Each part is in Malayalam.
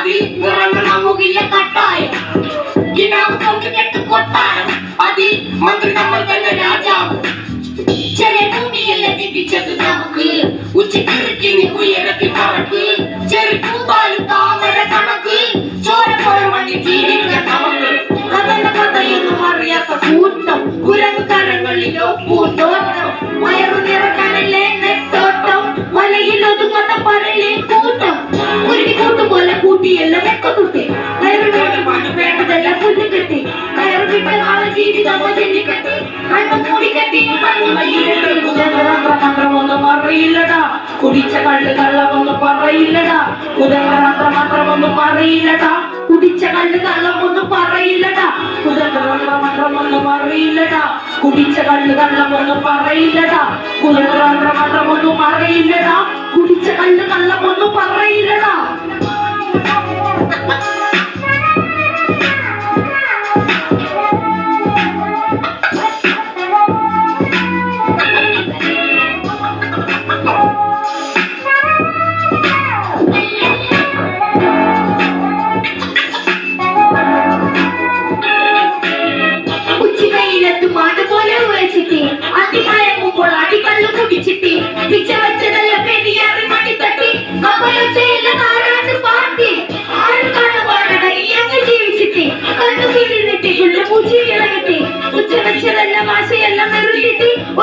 அதில் விரல் நமகில்ல கட்டாயம் இனாவு കൊണ്ട് കെട്ട് കൊട്ടാരം. അതിൽ മന്ത്രി നമ്മൾ തന്നെ രാജാവ്. ചില ഭൂമിയല്ല തിരിച്ചത് നമുക്ക്? ഉച്ചക്കിറുക്കി നീ ഉയരത്തി പറക്ക്. ചെറു പൂമ്പാലും താമര കണക്ക്. ചോരപ്പുറം മണി ജീവിക്കാൻ നമുക്ക്. കഥന കഥയൊന്നും അറിയാത്ത കൂട്ടം. പൂന്തോട്ടം. കിട്ട നാളെ ജീവിതം ചെല്ലിക്കെട്ടി കണ്ണു മൂടിക്കെട്ടി മാത്രമൊന്നും അറിയില്ലടാ. കുടിച്ച കള്ള് കള്ളമൊന്നും പറയില്ലടാ. കുതന്ത്രമാത്ര മാത്രമൊന്നും പറയില്ലടാ കുടിച്ച കള്ള് കള്ളമൊന്നും പറയില്ലടാ. കുതന്ത്രമാത്ര മാത്രമൊന്നും അറിയില്ലടാ. കുടിച്ച കള്ള് കള്ളമൊന്നും പറയില്ലടാ. കുതന്ത്രമാത്ര മാത്രമൊന്നും അറിയില്ലടാ. കുടിച്ച കള്ള് കള്ളമൊന്നും പറയില്ലടാ.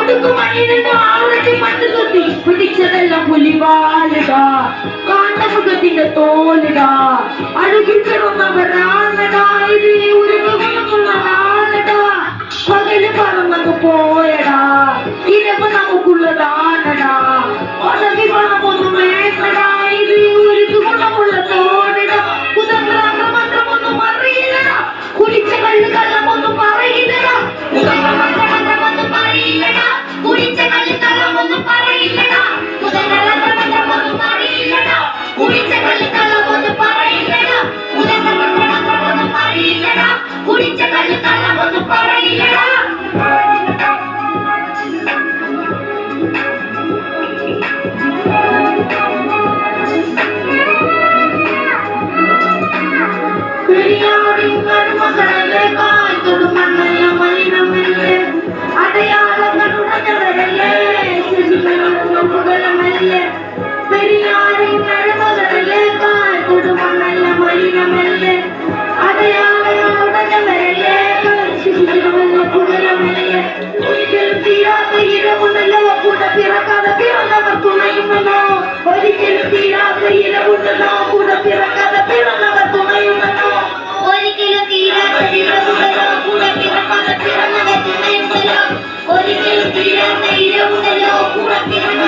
ஒண்ணுக்கு பன்னிரண்டு ஆவணத்தை பத்து சுத்தி. பிடிச்சதெல்லாம் புலிவாளுடா. காண்டமு கத்தின தோலுடா அழுகின்றவன் அவரானடா இது உருவனடா பகல் பரம் போயடா. இரவு കുടിച്ച முதலோ புறத்திரம்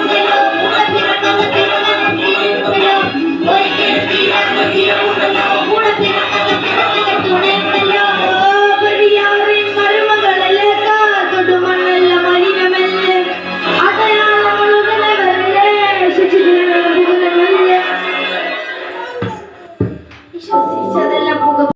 முதலோ